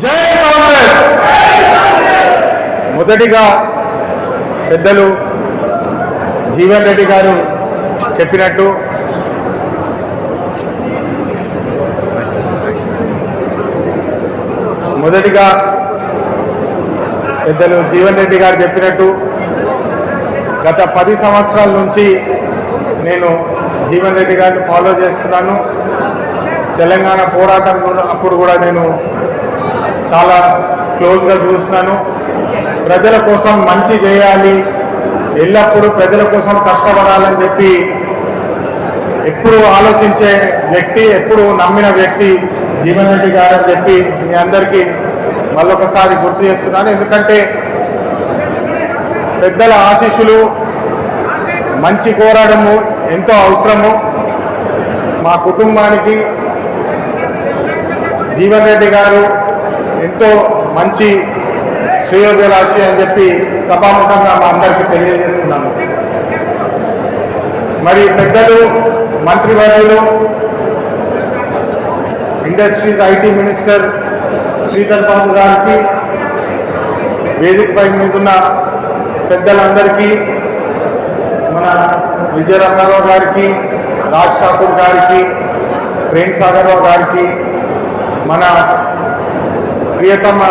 జై కాంగ్రెస్! మొదటిగా పెద్దలు జీవన్ రెడ్డి గారు చెప్పినట్టు మొదటిగా పెద్దలు జీవన్ రెడ్డి గారు చెప్పినట్టు గత పది సంవత్సరాల నుంచి నేను జీవన్ రెడ్డి గారిని ఫాలో చేస్తున్నాను. తెలంగాణ పోరాటం కూడా- అప్పుడు కూడా నేను చాలా క్లోజ్గా చూస్తున్నాను. ప్రజల కోసం మంచి చేయాలి. ఎల్లప్పుడూ ప్రజల కోసం కష్టపడాలని చెప్పి ఎప్పుడు ఆలోచించే వ్యక్తి ఎప్పుడు నమ్మిన వ్యక్తి జీవన్ రెడ్డి గారు అని చెప్పి మీ అందరికీ మళ్ళొకసారి గుర్తు చేస్తున్నాను. ఎందుకంటే పెద్దల ఆశీస్సులు మంచి కోరడము ఎంతో అవసరము. మా కుటుంబానికి జీవన్ రెడ్డి గారు ఎంతో మంచి రాశి అని చెప్పి సభాముఖంగా మా అందరికీ తెలియజేస్తున్నాము మరి పెద్దలు మంత్రివర్యులు industries IT minister Sridhar Babu గారికి వేదికపై మీదున్న పెద్దలందరికీ మన విజయరంగారావు గారికి రాజ్ ఠాకూర్ గారికి ప్రేమ్ సాగర్రావు గారికి మన ప్రియతమ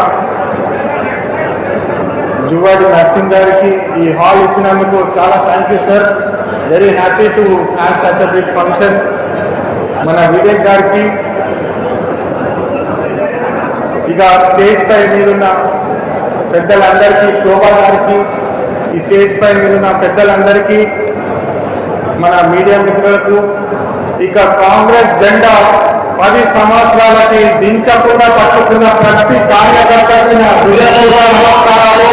జువాడి నర్సింగ్ గారికి ఈ హాల్ ఇచ్చినందుకు చాలా thank you sir very happy to have such a big function మన వివేక్ గారికి ఇక స్టేజ్ పై మీదున్న పెద్దలందరికీ శోభా గారికి ఈ స్టేజ్ పై మీదున్న పెద్దలందరికీ మన మీడియా మిత్రులకు ఇక కాంగ్రెస్ జెండా పది సంవత్సరాలకి దించకుండా పట్టుకున్న ప్రతి కార్యకర్తకి నా హృదయపూర్వక నమస్కారాలు.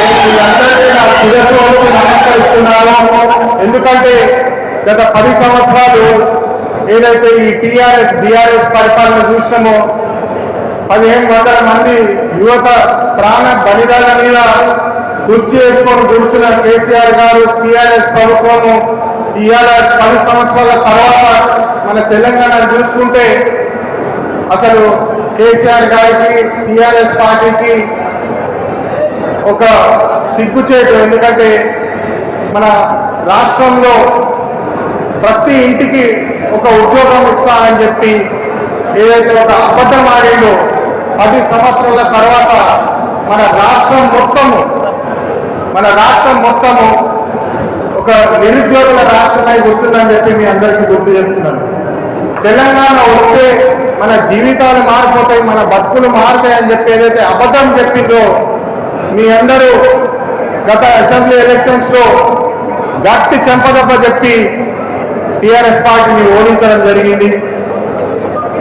నేను నా హృదయపూర్వక నమస్కరిస్తున్నాను. ఎందుకంటే గత పది సంవత్సరాలు ఏదైతే ఈ టీఆర్ఎస్ బీఆర్ఎస్ పరిపాలన చూసినామో పదిహేను వందల మంది యువత ప్రాణ బలిదాన మీద గుర్తు వేసుకొని కూర్చున్న కేసీఆర్ గారు టీఆర్ఎస్ ప్రభుత్వము ఇవాళ పది సంవత్సరాల తర్వాత మన తెలంగాణ చూసుకుంటే అసలు కేసీఆర్ గారికి టీఆర్ఎస్ పార్టీకి ఒక సిగ్గుచేటు. ఎందుకంటే మన రాష్ట్రంలో ప్రతి ఇంటికి ఒక ఉద్యోగం ఇస్తానని చెప్పి ఏదైతే ఒక అబద్ధం ఆడిందో పది సంవత్సరాల తర్వాత మన రాష్ట్రం మొత్తము మన రాష్ట్రం మొత్తము ఒక నిరుద్యోగుల రాష్ట్రమై గుర్తుందని చెప్పి మీ అందరికీ గుర్తు చేస్తున్నాను. తెలంగాణ వస్తే మన జీవితాలు మారిపోతాయి మన బతుకులు మారుతాయని చెప్పి ఏదైతే అబద్ధం చెప్పిందో మీ అందరూ గత అసెంబ్లీ ఎలక్షన్స్లో గట్టి చెంపదెబ్బ చెప్పి టిఆర్ఎస్ పార్టీని ఓడించడం జరిగింది.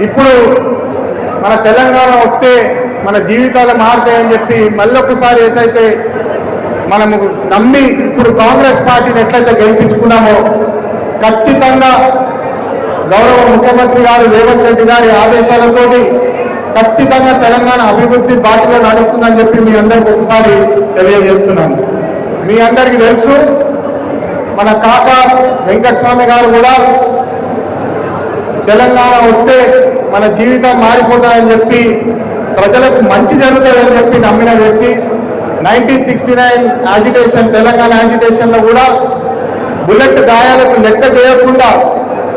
ఇప్పుడు మన తెలంగాణ వస్తే మన జీవితాలు మారుతాయని చెప్పి మళ్ళొకసారి ఏదైతే మనము నమ్మి ఇప్పుడు కాంగ్రెస్ పార్టీని ఎట్లయితే గెలిపించుకున్నామో ఖచ్చితంగా గౌరవ ముఖ్యమంత్రి గారు రేవంత్ రెడ్డి గారి ఆదేశాలతో ఖచ్చితంగా తెలంగాణ అభివృద్ధి బాటలో నడుస్తుందని చెప్పి మీ అందరికి ఒకసారి తెలియజేస్తున్నాను. మీ అందరికీ తెలుసు మన కాక వెంకటస్వామి గారు కూడా తెలంగాణ వస్తే మన జీవితం మారిపోతాయని చెప్పి ప్రజలకు మంచి జరుగుతుందని చెప్పి నమ్మిన వ్యక్తి. Nineteen sixty nine agitation Telangana యాజిటేషన్లో కూడా బుల్లెట్ గాయాలకు లెక్క చేయకుండా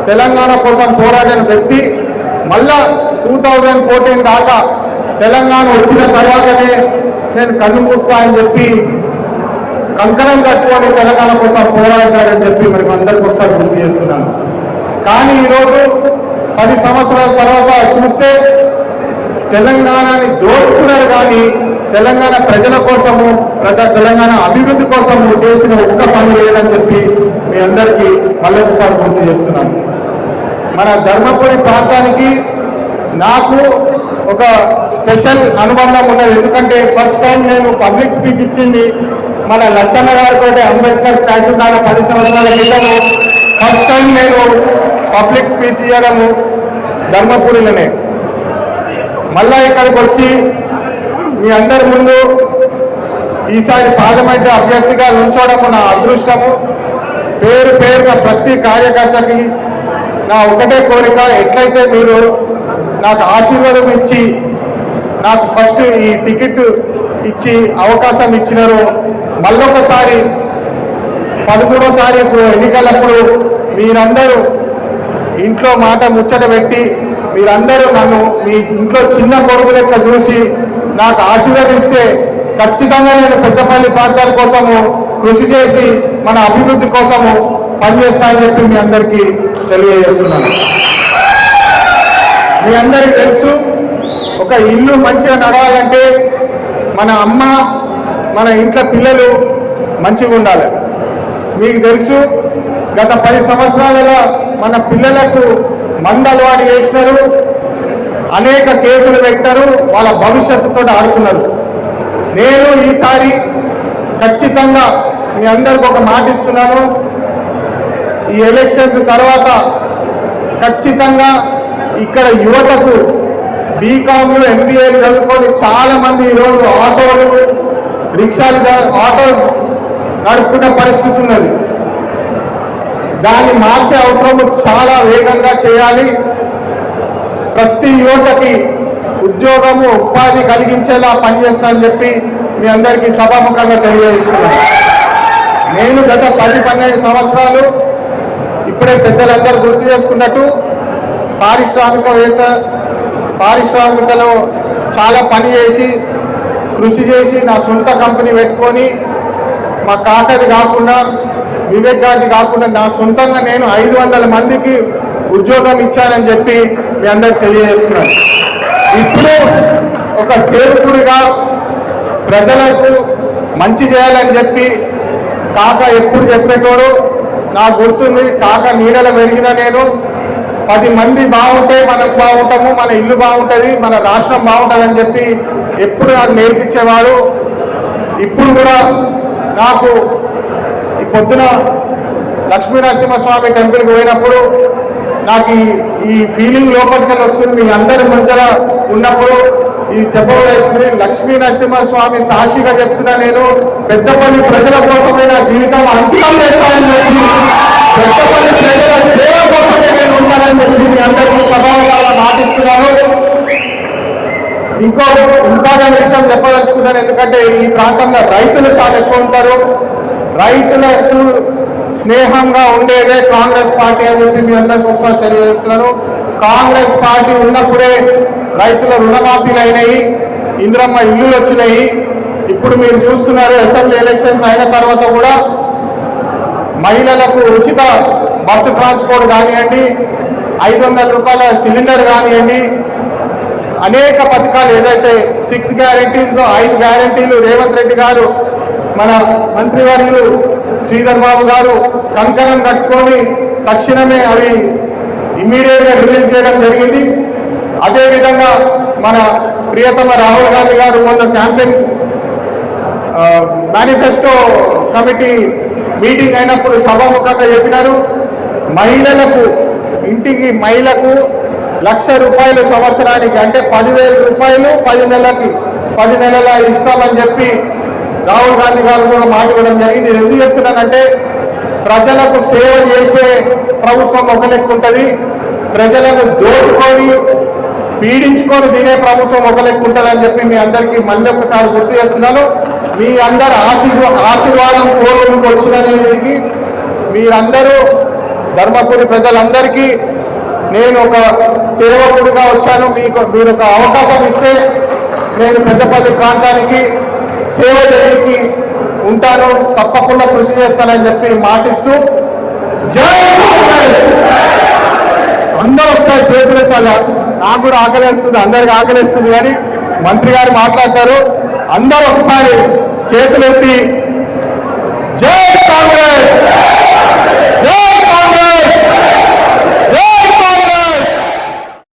తెలంగాణ కోసం పోరాడిన వ్యక్తి మళ్ళా టూ థౌజండ్ ఫోర్టీన్ దాకా తెలంగాణ వచ్చిన తర్వాతనే నేను కన్ను మూస్తా అని చెప్పి కంకణం కట్టుకొని తెలంగాణ కోసం పోరాడతాడని చెప్పి మరి అందరికీ ఒకసారి గుర్తు చేస్తున్నాను. కానీ ఈరోజు పది సంవత్సరాల తర్వాత చూస్తే తెలంగాణని దోచుకున్నారు కానీ తెలంగాణ ప్రజల కోసము ప్రజా తెలంగాణ అభివృద్ధి కోసం చేసిన ఒక్క పని లేదని చెప్పి మీ అందరికీ మళ్ళొకసారి గుర్తు చేస్తున్నాను. మన ధర్మపురి ప్రాంతానికి నాకు ఒక స్పెషల్ అనుబంధం ఉన్నది. ఎందుకంటే ఫస్ట్ టైం నేను పబ్లిక్ స్పీచ్ ఇచ్చింది మన లచ్చన్న గారితో అంబేద్కర్ స్టాచ్యూ దాని పది సంవత్సరాల క్రితము. ఫస్ట్ టైం నేను పబ్లిక్ స్పీచ్ ఇవ్వడము ధర్మపురిలోనే. మళ్ళా ఇక్కడికి వచ్చి మీ అందరి ముందు ఈసారి పార్లమెంట్ అభ్యర్థిగా నుంచోవడము నా అదృష్టము. పేరు పేరుగా ప్రతి కార్యకర్తకి నా ఒకటే కోరిక ఎట్లయితే మీరు నాకు ఆశీర్వాదం ఇచ్చి నాకు ఫస్ట్ ఈ టికెట్ ఇచ్చి అవకాశం ఇచ్చినారు మళ్ళొకసారి పదమూడో తారీఖు ఎన్నికలప్పుడు మీరందరూ ఇంట్లో మాట ముచ్చట పెట్టి మీరందరూ నన్ను మీ ఇంట్లో చిన్న కొడుకు లెక్క చూసి నాకు ఆశీర్వదిస్తే ఖచ్చితంగా నేను పెద్దపల్లి ప్రాంతాల కోసము కృషి చేసి మన అభివృద్ధి కోసము పనిచేస్తానని చెప్పి మీ అందరికీ తెలియజేస్తున్నాను. మీ అందరికీ తెలుసు ఒక ఇల్లు మంచిగా నడవాలంటే మన అమ్మ మన ఇంట్లో పిల్లలు మంచిగా ఉండాలి. మీకు తెలుసు గత పది సంవత్సరాలలో మన పిల్లలకు మందలు అలవాటు చేసినారు. అనేక కేసులు పెట్టారు వాళ్ళ భవిష్యత్తుతో ఆడుతున్నారు నేను ఈసారి ఖచ్చితంగా మీ అందరికి ఒక మాట ఇస్తున్నాను. ఈ ఎలక్షన్స్ తర్వాత ఖచ్చితంగా ఇక్కడ యువతకు బీకామ్లు ఎంబీఏలు చదువుకొని చాలా మంది ఈరోజు ఆటోలు రిక్షాలు ఆటో నడుపుకునే పరిస్థితి ఉన్నది. దాన్ని మార్చే అవసరం చాలా వేగంగా చేయాలి. ప్రతి యువతకి ఉద్యోగము ఉపాధి కలిగించేలా పనిచేస్తానని చెప్పి మీ అందరికీ సభాముఖంగా తెలియజేస్తున్నాను. నేను గత పది పన్నెండు సంవత్సరాలు ఇప్పుడే పెద్దలందరూ గుర్తు చేసుకున్నట్టు పారిశ్రామికవేత్త పారిశ్రామికలో చాలా పని చేసి కృషి చేసి నా సొంత కంపెనీ పెట్టుకొని మా కాకది కాకుండా వివేక్ గారిది కాకుండా నా సొంతంగా నేను ఐదు వందల మందికి ఉద్యోగం ఇచ్చానని చెప్పి మీ అందరికి తెలియజేస్తున్నాను. ఇప్పుడు ఒక సేవకుడిగా ప్రజలకు మంచి చేయాలని చెప్పి కాక ఎప్పుడు చెప్పేటోడు? నాకు గుర్తుంది కాక నీడల పెరిగిన నేను. పది మంది బాగుంటే మనకు బాగుంటాము మన ఇల్లు బాగుంటుంది మన రాష్ట్రం బాగుంటుంది అని చెప్పి ఎప్పుడు నాకు నేర్పించేవాడు. ఇప్పుడు కూడా నాకు ఈ పొద్దున లక్ష్మీనరసింహస్వామి టెంపుల్కి పోయినప్పుడు నాకు ఈ- ఫీలింగ్ లోపలికి వస్తుంది. మీ అందరి మధ్యలో ఉన్నప్పుడు ఈ చెప్పవలసింది లక్ష్మీ నరసింహస్వామి సాక్షిగా చెప్తున్నా నేను. పెద్దపల్లి ప్రజల కోసమే నా జీవితం అంతం చేస్తానని చెప్పి పెద్దపల్లి ప్రజల సేవ కోసమే నేను ఉంటానని చెప్పి మీ అందరికీ సభాగా నాటిస్తున్నాను ఇంకో ఇంపార్టెంట్ విషయం చెప్పదలుచుకున్నాను. ఎందుకంటే ఈ ప్రాంతంలో రైతులు చాలా ఎక్కువ ఉంటారు. రైతులకు స్నేహంగా ఉండేదే కాంగ్రెస్ పార్టీ అని చెప్పి మీ అందరికీ ఒకసారి తెలియజేస్తున్నాను కాంగ్రెస్ పార్టీ ఉన్నప్పుడే రైతుల రుణమాఫీలు అయినాయి ఇంద్రమ్మ ఇల్లులు వచ్చినాయి. ఇప్పుడు మీరు చూస్తున్నారు అసెంబ్లీ ఎలక్షన్స్ అయిన తర్వాత కూడా మహిళలకు ఉచిత బస్సు ట్రాన్స్పోర్ట్ కానివ్వండి ఐదు వందల రూపాయల సిలిండర్ కానివ్వండి అనేక పథకాలు ఏదైతే సిక్స్ గ్యారంటీలు ఐదు గ్యారంటీలు రేవంత్ రెడ్డి గారు మన మంత్రివర్యులు శ్రీధర్ బాబు గారు కంకణం కట్టుకొని తక్షణమే అవి ఇమ్మీడియట్గా రిలీజ్ చేయడం జరిగింది. అదేవిధంగా మన ప్రియతమ రాహుల్ గాంధీ గారు మొన్న క్యాంపెయిన్ మేనిఫెస్టో కమిటీ మీటింగ్ అయినప్పుడు సభాముఖంగా చెప్పినారు. మహిళలకు ఇంటికి మహిళకు లక్ష రూపాయలు సంవత్సరానికి అంటే పదివేల రూపాయలు పది నెలలకి పది నెలల ఇస్తామని చెప్పి రాహుల్ గాంధీ గారు కూడా మాట్లాడడం జరిగింది. నేను ఎందుకు చెప్తున్నానంటే ప్రజలకు సేవ చేసే ప్రభుత్వం ఒక లెక్క ఉంటుంది. ప్రజలను దోచుకొని పీడించుకొని తినే ప్రభుత్వం ఒక లెక్క ఉంటుందని చెప్పి మీ అందరికీ మళ్ళీ ఒకసారి గుర్తు చేస్తున్నాను. మీ అందరు ఆశీర్వా ఆశీర్వాదం కోరుకు వచ్చినది మీరందరూ ధర్మపురి ప్రజలందరికీ నేను ఒక సేవకుడిగా వచ్చాను. మీకు మీరు ఒక అవకాశం ఇస్తే నేను పెద్దపల్లి ప్రాంతానికి సేవ జరిగి ఉంటాను తప్పకుండా కృషి చేస్తానని చెప్పి మాటిస్తూ అందరూ ఒకసారి చేతులెత్తాల నాకు కూడా ఆకలిస్తుంది అందరికీ ఆకలిస్తుంది కానీ మంత్రి గారు మాట్లాడతారు. అందరూ ఒకసారి చేతులెత్తి జై కాంగ్రెస్! జై కాంగ్రెస్!